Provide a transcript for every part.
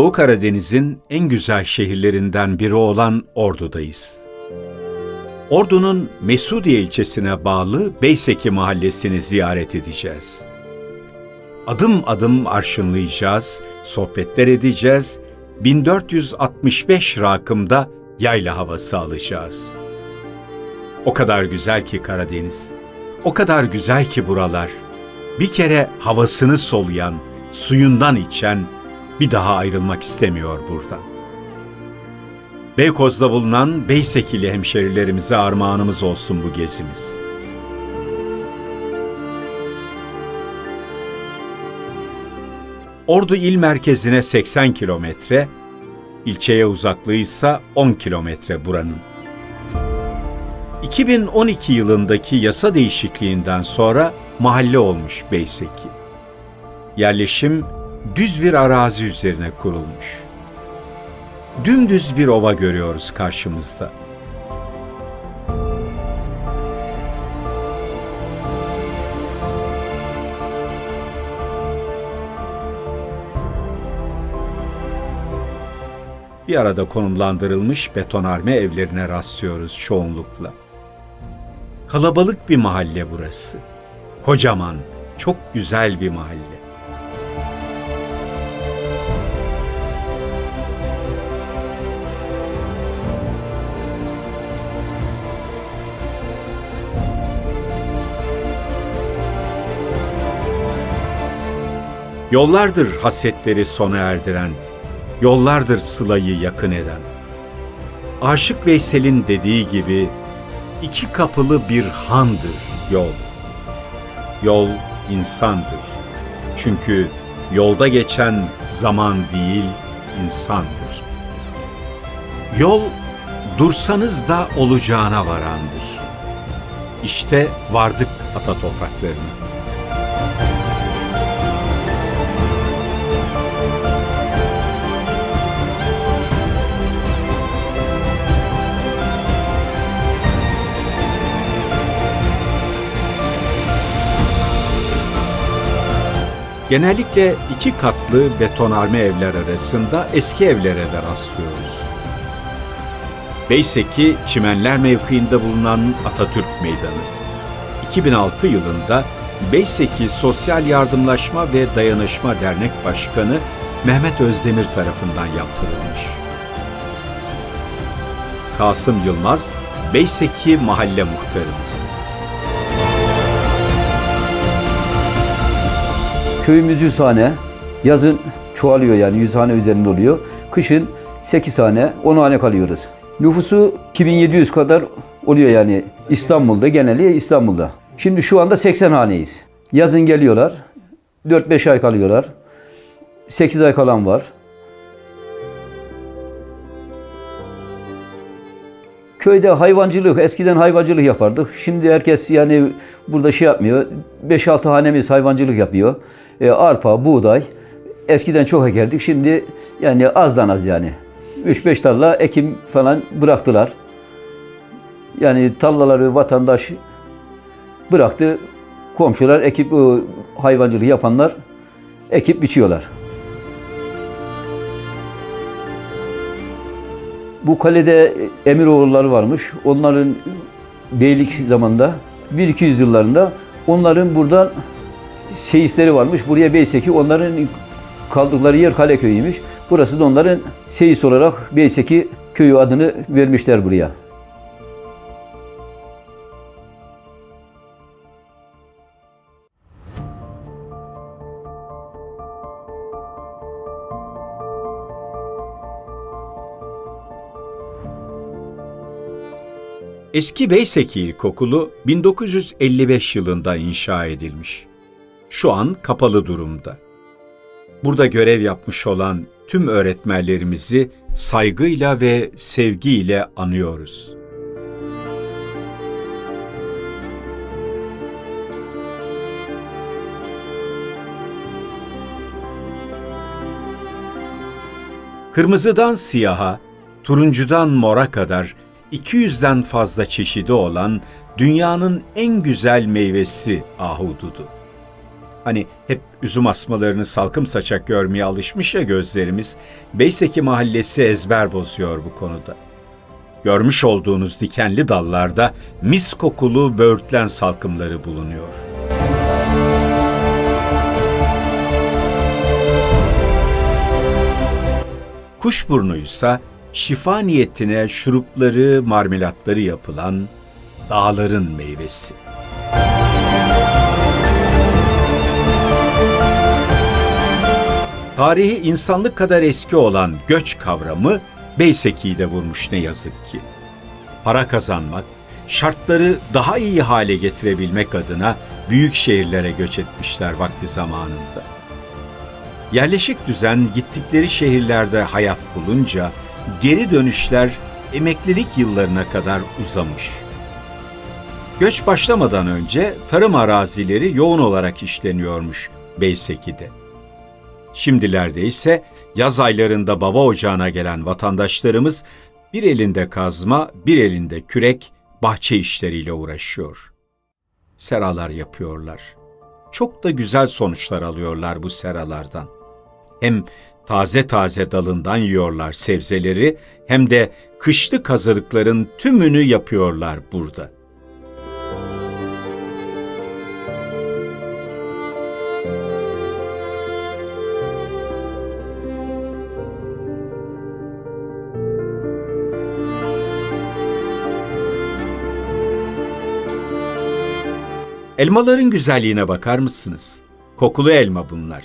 Doğu Karadeniz'in en güzel şehirlerinden biri olan Ordu'dayız. Ordu'nun Mesudiye ilçesine bağlı Beyseki mahallesini ziyaret edeceğiz. Adım adım arşınlayacağız, sohbetler edeceğiz, 1465 rakımda yayla havası alacağız. O kadar güzel ki Karadeniz, o kadar güzel ki buralar. Bir kere havasını soluyan, suyundan içen bir daha ayrılmak istemiyor buradan. Beykoz'da bulunan Beysekili hemşerilerimize armağanımız olsun bu gezimiz. Ordu il merkezine 80 kilometre, ilçeye uzaklığı ise 10 kilometre buranın. 2012 yılındaki yasa değişikliğinden sonra mahalle olmuş Beyseki. Yerleşim düz bir arazi üzerine kurulmuş. Dümdüz bir ova görüyoruz karşımızda. bir arada konumlandırılmış betonarme evlerine rastlıyoruz çoğunlukla. Kalabalık bir mahalle burası. Kocaman, çok güzel bir mahalle. Yollardır hasretleri sona erdiren, yollardır sılayı yakın eden. Aşık Veysel'in dediği gibi iki kapılı bir handır yol. Yol insandır. Çünkü yolda geçen zaman değil insandır. Yol dursanız da olacağına varandır. İşte vardık ata topraklarına. Genellikle iki katlı betonarme evler arasında eski evlere de rastlıyoruz. Beyseki Çimenler mevkiinde bulunan Atatürk Meydanı. 2006 yılında Beyseki Sosyal Yardımlaşma ve Dayanışma Dernek Başkanı Mehmet Özdemir tarafından yaptırılmış. Kasım Yılmaz, Beyseki Mahalle Muhtarımız. Köyümüz 100 hane. Yazın çoğalıyor yani 100 hane üzerinde oluyor. Kışın 8 hane, 10 hane kalıyoruz. Nüfusu 2700 kadar oluyor yani İstanbul'da, geneli İstanbul'da. Şimdi şu anda 80 haneyiz. Yazın geliyorlar, 4-5 ay kalıyorlar. 8 ay kalan var. Köyde hayvancılık, eskiden hayvancılık yapardık. Şimdi herkes yani burada şey yapmıyor. 5-6 hanemiz hayvancılık yapıyor. E, arpa, buğday. Eskiden çok ekerdik. Şimdi yani azdan az yani. 3-5 tarla ekim falan bıraktılar. Yani tarlaları vatandaş bıraktı. Komşular ekip o hayvancılık yapanlar ekip biçiyorlar. Bu kalede Emiroğulları varmış. Onların beylik zamanında 1200 yıllarında onların buradan seyisleri varmış. Buraya Beyseki onların kaldıkları yer kale köyüymüş. Burası da onların seyis olarak Beyseki köyü adını vermişler buraya. Eski Beyseki İlkokulu 1955 yılında inşa edilmiş. Şu an kapalı durumda. Burada görev yapmış olan tüm öğretmenlerimizi saygıyla ve sevgiyle anıyoruz. Kırmızıdan siyaha, turuncudan mora kadar 200'den fazla çeşidi olan dünyanın en güzel meyvesi ahududu. Hani hep üzüm asmalarını salkım saçak görmeye alışmış ya gözlerimiz. Beyseki mahallesi ezber bozuyor bu konuda. Görmüş olduğunuz dikenli dallarda mis kokulu böğürtlen salkımları bulunuyor. Kuşburnuysa şifa niyetine şurupları, marmelatları yapılan dağların meyvesi. Tarihi insanlık kadar eski olan göç kavramı Beyseki'yi de vurmuş ne yazık ki. Para kazanmak, şartları daha iyi hale getirebilmek adına büyük şehirlere göç etmişler vakti zamanında. Yerleşik düzen gittikleri şehirlerde hayat bulunca geri dönüşler emeklilik yıllarına kadar uzamış. Göç başlamadan önce tarım arazileri yoğun olarak işleniyormuş Beyseki'de. Şimdilerde ise yaz aylarında baba ocağına gelen vatandaşlarımız bir elinde kazma, bir elinde kürek, bahçe işleriyle uğraşıyor. Seralar yapıyorlar. Çok da güzel sonuçlar alıyorlar bu seralardan. Hem taze taze dalından yiyorlar sebzeleri hem de kışlık hazırlıkların tümünü yapıyorlar burada. Elmaların güzelliğine bakar mısınız? Kokulu elma bunlar.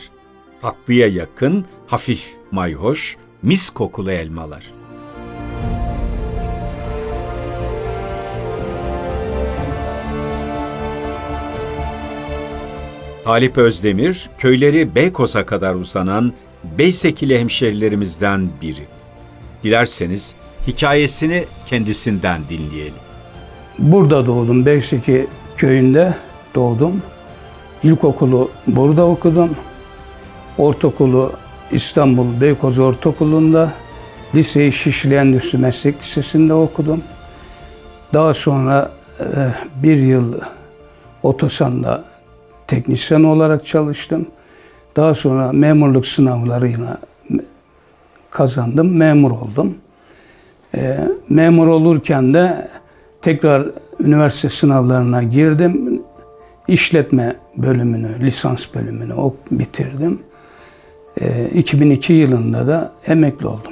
Tatlıya yakın, hafif mayhoş, mis kokulu elmalar. Talip Özdemir, köyleri Beykoz'a kadar uzanan Beysekili hemşerilerimizden biri. Dilerseniz hikayesini kendisinden dinleyelim. Burada doğdum. Beyseki köyünde doğdum. İlkokulu burada okudum. Ortaokulu İstanbul Beykoz Ortaokulu'nda, liseyi Şişli Endüstri Meslek Lisesi'nde okudum. Daha sonra e, bir yıl Otosan'da teknisyen olarak çalıştım. Daha sonra memurluk sınavlarıyla kazandım, memur oldum. E, memur olurken de tekrar üniversite sınavlarına girdim. İşletme bölümünü, lisans bölümünü ok bitirdim. E, 2002 yılında da emekli oldum.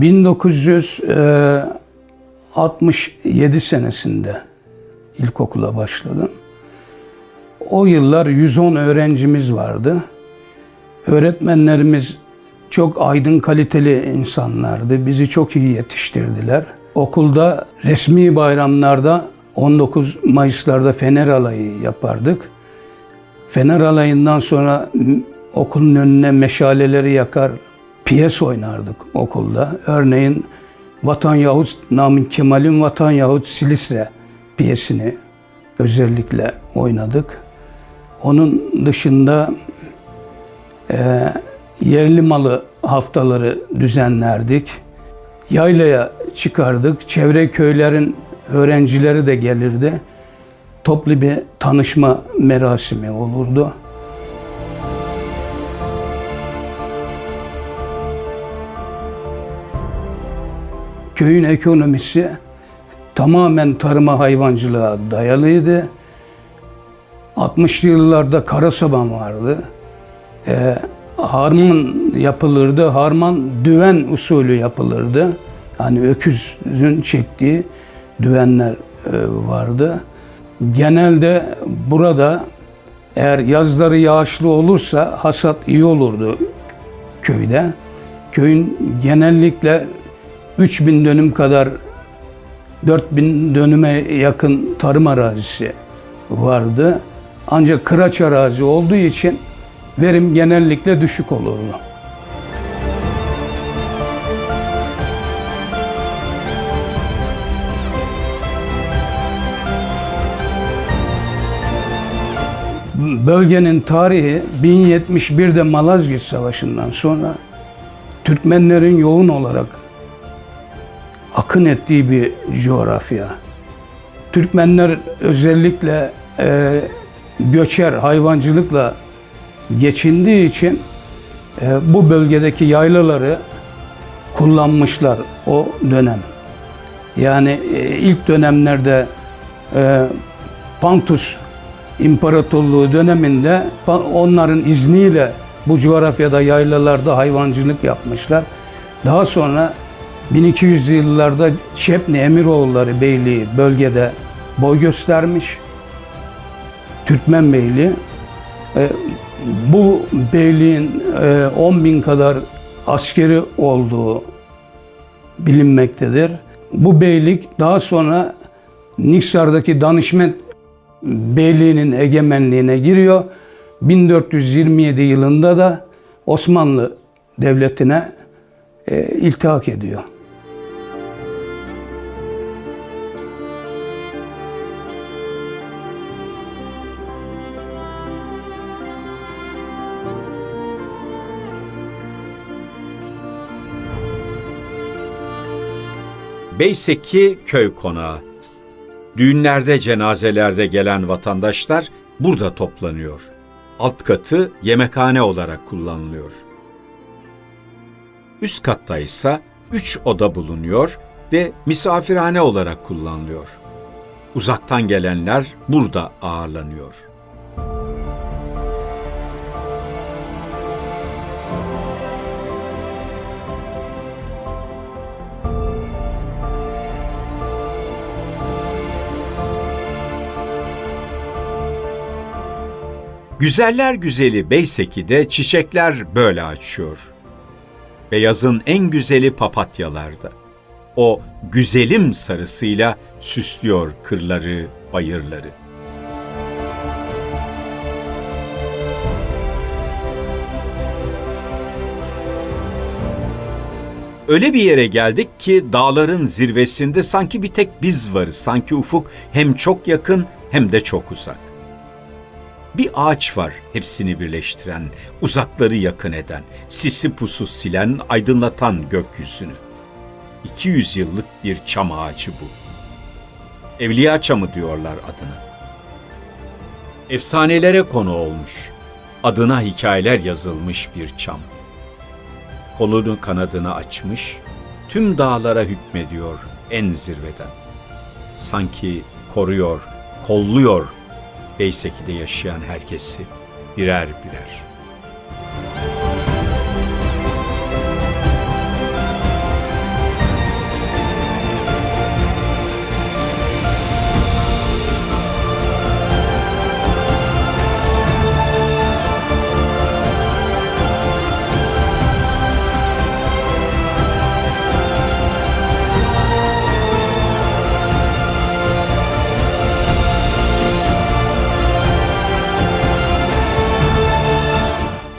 ...1967 senesinde ilkokula başladım. O yıllar 110 öğrencimiz vardı. Öğretmenlerimiz çok aydın kaliteli insanlardı. Bizi çok iyi yetiştirdiler. Okulda resmi bayramlarda 19 Mayıslarda Fener Alayı yapardık. Fener Alayı'ndan sonra okulun önüne meşaleleri yakar, piyes oynardık okulda. Örneğin Vatan yahut Namık Kemal'in Vatan yahut Silistre piyesini özellikle oynadık. Onun dışında e, yerli malı haftaları düzenlerdik. Yaylaya çıkardık. Çevre köylerin öğrencileri de gelirdi. Toplu bir tanışma merasimi olurdu. Köyün ekonomisi tamamen tarıma hayvancılığa dayalıydı. 60'lı yıllarda karasaban vardı. Ee, harman yapılırdı. Harman düven usulü yapılırdı. Yani öküzün çektiği düvenler e, vardı. Genelde burada eğer yazları yağışlı olursa hasat iyi olurdu köyde. Köyün genellikle 3000 dönüm kadar 4000 dönüme yakın tarım arazisi vardı. Ancak kıraç arazi olduğu için verim genellikle düşük olurdu. Bölgenin tarihi 1071'de Malazgirt Savaşı'ndan sonra Türkmenlerin yoğun olarak akın ettiği bir coğrafya. Türkmenler özellikle e, göçer hayvancılıkla geçindiği için e, bu bölgedeki yaylaları kullanmışlar o dönem. Yani e, ilk dönemlerde e, Pantus İmparatorluğu döneminde onların izniyle bu coğrafyada yaylalarda hayvancılık yapmışlar. Daha sonra 1200'lü yıllarda Çepni Emiroğulları Beyliği bölgede boy göstermiş. Türkmen Beyliği. E, bu beyliğin e, 10 bin kadar askeri olduğu bilinmektedir. Bu beylik daha sonra Niksar'daki Danışment Beyliği'nin egemenliğine giriyor. 1427 yılında da Osmanlı Devleti'ne e, iltihak ediyor. Beyseki köy konağı. Düğünlerde, cenazelerde gelen vatandaşlar burada toplanıyor. Alt katı yemekhane olarak kullanılıyor. Üst katta ise üç oda bulunuyor ve misafirhane olarak kullanılıyor. Uzaktan gelenler burada ağırlanıyor. Güzeller güzeli Beyseki'de çiçekler böyle açıyor. Beyazın en güzeli papatyalarda. O güzelim sarısıyla süslüyor kırları, bayırları. Öyle bir yere geldik ki dağların zirvesinde sanki bir tek biz varız. Sanki ufuk hem çok yakın hem de çok uzak. Bir ağaç var hepsini birleştiren, uzakları yakın eden, sisi pusu silen, aydınlatan gökyüzünü. 200 yıllık bir çam ağacı bu. Evliya çamı diyorlar adına. Efsanelere konu olmuş, adına hikayeler yazılmış bir çam. Kolunu kanadını açmış, tüm dağlara hükmediyor en zirveden. Sanki koruyor, kolluyor Beyseki'de yaşayan herkesi birer birer.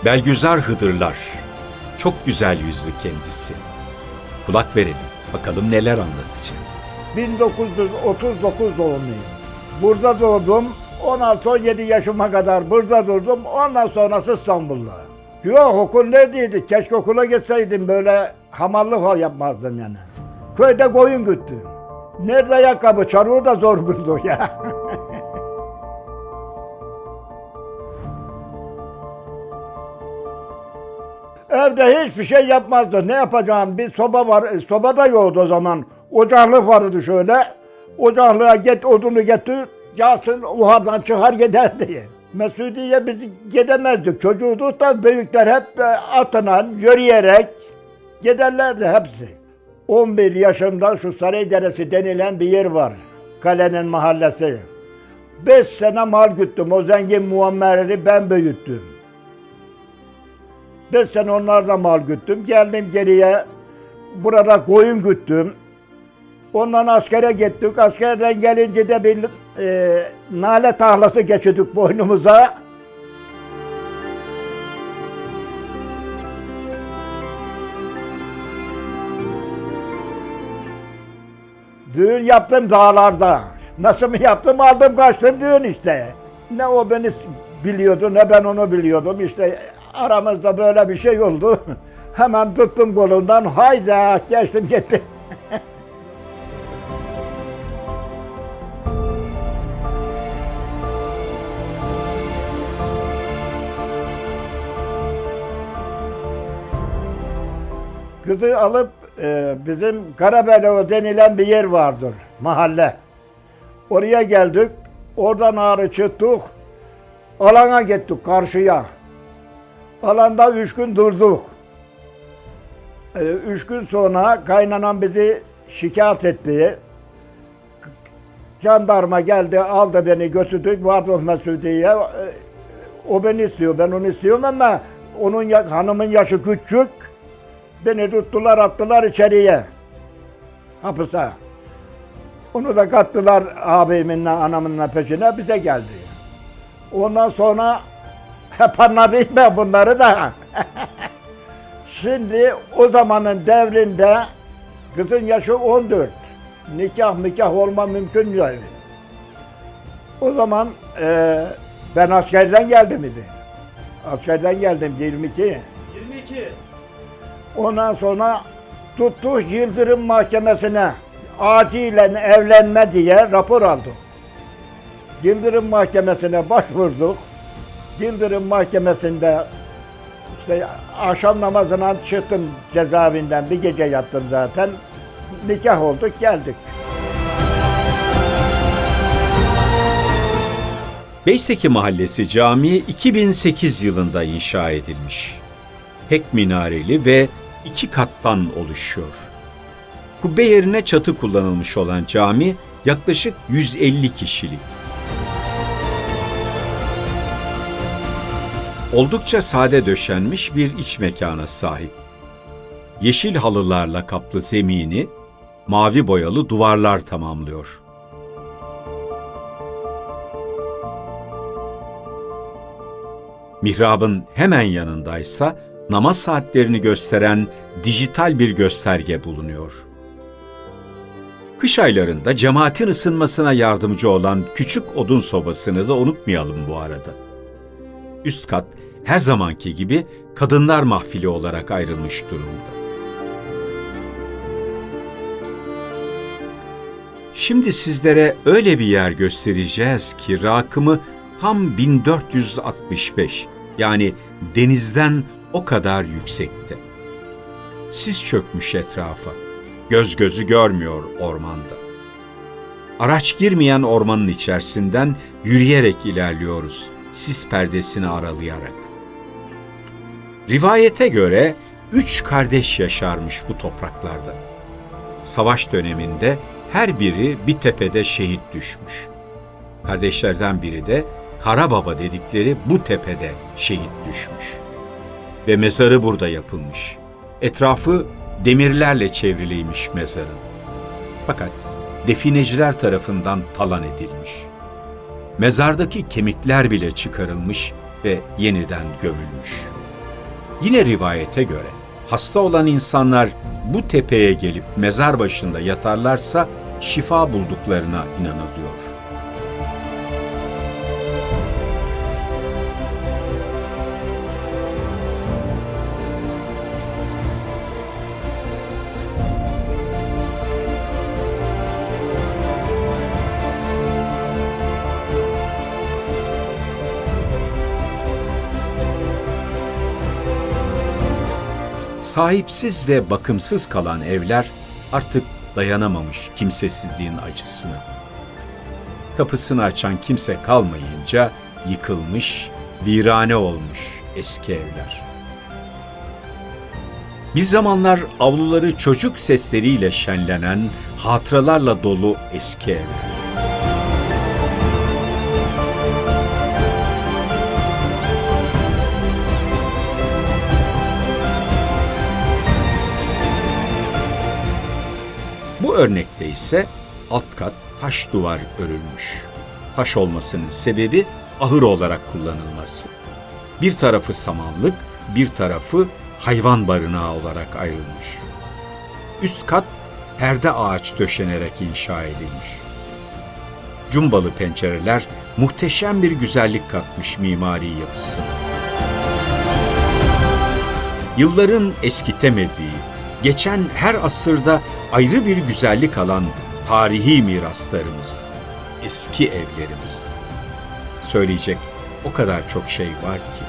Belgüzar Hıdırlar. Çok güzel yüzlü kendisi. Kulak verelim. Bakalım neler anlatacak. 1939 doğumluyum. Burada doğdum. 16-17 yaşıma kadar burada durdum. Ondan sonrası İstanbul'da. Yok okul neredeydi? Keşke okula gitseydim böyle hamallık yapmazdım yani. Köyde koyun güttüm. Nerede ayakkabı çarığı da zor buldu ya. Evde hiçbir şey yapmazdı. Ne yapacağım? Bir soba var. e, Soba da yoktu o zaman. Ocaklık vardı şöyle. Ocaklığa get odunu getir. Yağsın uhardan çıkar giderdi. Mesudiye biz gidemezdik. Çocuğuduk da büyükler hep e, atına yürüyerek giderlerdi hepsi. 11 yaşımda şu Sarayderesi denilen bir yer var. Kalenin mahallesi. 5 sene mal güttüm. O zengin muammerleri ben büyüttüm. Beş sene onlardan mal güttüm. Geldim geriye burada koyun güttüm. Ondan askere gittik. Askerden gelince de bir e, nale tahlası geçirdik boynumuza. Düğün yaptım dağlarda. Nasıl mı yaptım aldım kaçtım düğün işte. Ne o beni biliyordu ne ben onu biliyordum. İşte aramızda böyle bir şey oldu. Hemen tuttum kolundan hayda geçtim gittim. Kızı alıp e, bizim Karabelo denilen bir yer vardır mahalle. Oraya geldik. Oradan ağrı çıktık. Alana gittik karşıya. Alanda üç gün durduk. E, üç gün sonra kaynanan bizi şikayet etti. Jandarma geldi aldı beni götürdü Vardos Mesudiye'ye. E, O beni istiyor ben onu istiyorum ama onun ya- hanımın yaşı küçük. Beni tuttular attılar içeriye. Hapise. Onu da kattılar abiminle anamınla peşine bize geldi. Ondan sonra hep anladım ben bunları da. Şimdi o zamanın devrinde kızın yaşı 14. Nikah mikah olma mümkün değil. O zaman e, ben askerden geldim idi. Askerden geldim 22. 22. Ondan sonra tuttuk Yıldırım Mahkemesi'ne acilen evlenme diye rapor aldık. Yıldırım Mahkemesi'ne başvurduk. Yıldırım Mahkemesi'nde işte akşam namazına çıktım cezaevinden bir gece yattım zaten. Nikah olduk geldik. Beyseki Mahallesi Camii 2008 yılında inşa edilmiş. Tek minareli ve iki kattan oluşuyor. Kubbe yerine çatı kullanılmış olan cami yaklaşık 150 kişilik. Oldukça sade döşenmiş bir iç mekana sahip. Yeşil halılarla kaplı zemini, mavi boyalı duvarlar tamamlıyor. Mihrabın hemen yanındaysa namaz saatlerini gösteren dijital bir gösterge bulunuyor. Kış aylarında cemaatin ısınmasına yardımcı olan küçük odun sobasını da unutmayalım bu arada. Üst kat her zamanki gibi kadınlar mahfili olarak ayrılmış durumda. Şimdi sizlere öyle bir yer göstereceğiz ki rakımı tam 1465 yani denizden o kadar yüksekte. Sis çökmüş etrafa. Göz gözü görmüyor ormanda. Araç girmeyen ormanın içerisinden yürüyerek ilerliyoruz sis perdesini aralayarak. Rivayete göre üç kardeş yaşarmış bu topraklarda. Savaş döneminde her biri bir tepede şehit düşmüş. Kardeşlerden biri de Karababa dedikleri bu tepede şehit düşmüş. Ve mezarı burada yapılmış. Etrafı demirlerle çevriliymiş mezarın. Fakat defineciler tarafından talan edilmiş. Mezardaki kemikler bile çıkarılmış ve yeniden gömülmüş. Yine rivayete göre hasta olan insanlar bu tepeye gelip mezar başında yatarlarsa şifa bulduklarına inanılıyor. Sahipsiz ve bakımsız kalan evler artık dayanamamış kimsesizliğin acısına. Kapısını açan kimse kalmayınca yıkılmış, virane olmuş eski evler. Bir zamanlar avluları çocuk sesleriyle şenlenen, hatıralarla dolu eski evler. Örnekte ise alt kat taş duvar örülmüş. Taş olmasının sebebi ahır olarak kullanılması. Bir tarafı samanlık, bir tarafı hayvan barınağı olarak ayrılmış. Üst kat perde ağaç döşenerek inşa edilmiş. Cumbalı pencereler muhteşem bir güzellik katmış mimari yapısına. Yılların eskitemediği, geçen her asırda ayrı bir güzellik alan tarihi miraslarımız, eski evlerimiz. Söyleyecek o kadar çok şey var ki.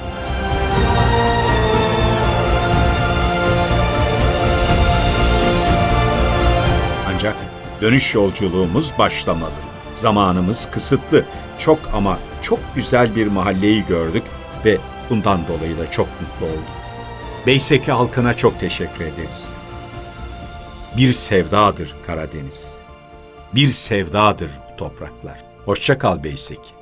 Ancak dönüş yolculuğumuz başlamalı. Zamanımız kısıtlı. Çok ama çok güzel bir mahalleyi gördük ve bundan dolayı da çok mutlu olduk. Beyseki halkına çok teşekkür ederiz. Bir sevdadır Karadeniz. Bir sevdadır bu topraklar. Hoşça kal Beyseki.